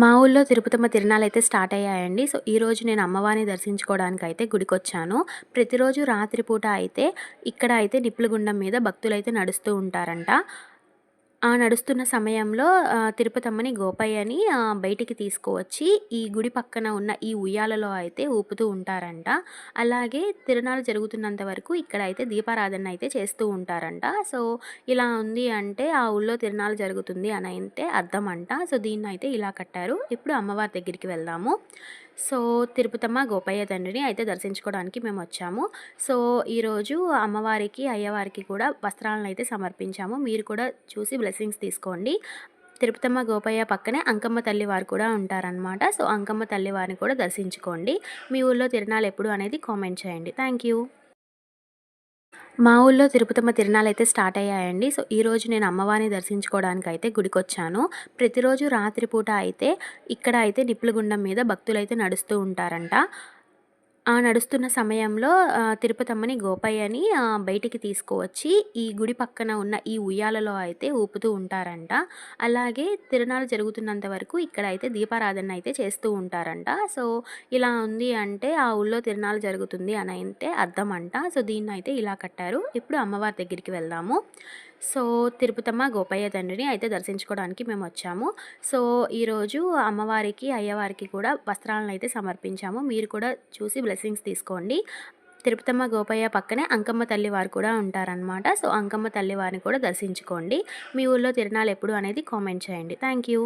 మా ఊళ్ళో తిరుపతమ్మ తిరణాలు అయితే స్టార్ట్ అయ్యాయండి. సో ఈరోజు నేను అమ్మవారిని దర్శించుకోవడానికి అయితే గుడికి వచ్చాను ప్రతిరోజు రాత్రిపూట అయితే ఇక్కడ అయితే నిప్పులగుండం మీద భక్తులు అయితే నడుస్తూ ఉంటారంట. నడుస్తున్న సమయంలో తిరుపతమ్మని గోపయ్యని బయటికి తీసుకువచ్చి ఈ గుడి పక్కన ఉన్న ఈ ఉయ్యాలలో అయితే ఊపుతూ ఉంటారంట. అలాగే తిరునాళ్ళు జరుగుతున్నంత వరకు ఇక్కడ అయితే దీపారాధన అయితే చేస్తూ ఉంటారంట. సో ఇలా ఉంది అంటే ఆ ఊళ్ళో తిరునాళ్ళు జరుగుతుంది అని అయితే అర్థం అంట సో దీన్ని అయితే ఇలా కట్టారు. ఇప్పుడు అమ్మవారి దగ్గరికి వెళ్దాము. సో తిరుపతమ్మ గోపయ్య తండ్రిని అయితే దర్శించుకోవడానికి మేము వచ్చాము. సో ఈరోజు అమ్మవారికి అయ్యవారికి కూడా వస్త్రాలను అయితే సమర్పించాము. మీరు కూడా చూసి బ్లెస్సింగ్స్ తీసుకోండి. తిరుపతమ్మ గోపయ్య పక్కనే అంకమ్మ తల్లివారు కూడా ఉంటారనమాట సో అంకమ్మ తల్లివారిని కూడా దర్శించుకోండి. మీ ఊళ్ళో తిరణాలు ఎప్పుడు అనేది కామెంట్ చేయండి. థ్యాంక్ యూ మా ఊళ్ళో తిరుపతమ్మ తిరణాలు అయితే స్టార్ట్ అయ్యాయండి. సో ఈరోజు నేను అమ్మవారిని దర్శించుకోవడానికి అయితే గుడికి వచ్చాను ప్రతిరోజు రాత్రిపూట అయితే ఇక్కడ అయితే నిప్పులగుండం మీద భక్తులు అయితే నడుస్తూ ఉంటారంట. ఆ నడుస్తున్న సమయంలో తిరుపతమ్మని గోపయ్యని బయటికి తీసుకువచ్చి ఈ గుడి పక్కన ఉన్న ఈ ఉయ్యాలలో అయితే ఊపుతూ ఉంటారంట. అలాగే తిరునాళ్ళు జరుగుతున్నంత వరకు ఇక్కడ అయితే దీపారాధన అయితే చేస్తూ ఉంటారంట. సో ఇలా ఉంది అంటే ఆ ఊళ్ళో తిరునాళ్ళు జరుగుతుంది అని అయితే అర్థం అంట సో దీన్ని అయితే ఇలా కట్టారు. ఇప్పుడు అమ్మవారి దగ్గరికి వెళ్దాము. సో తిరుపతమ్మ గోపయ్య తండ్రిని అయితే దర్శించుకోవడానికి మేము వచ్చాము. సో ఈరోజు అమ్మవారికి అయ్యవారికి కూడా వస్త్రాలను అయితే సమర్పించాము. మీరు కూడా చూసి బ్లెస్సింగ్స్ తీసుకోండి. తిరుపతమ్మ గోపయ్య పక్కనే అంకమ్మ తల్లివారు కూడా ఉంటారనమాట సో అంకమ్మ తల్లివారిని కూడా దర్శించుకోండి. మీ ఊళ్ళో తిరణాలు ఎప్పుడు అనేది కామెంట్ చేయండి. Thank you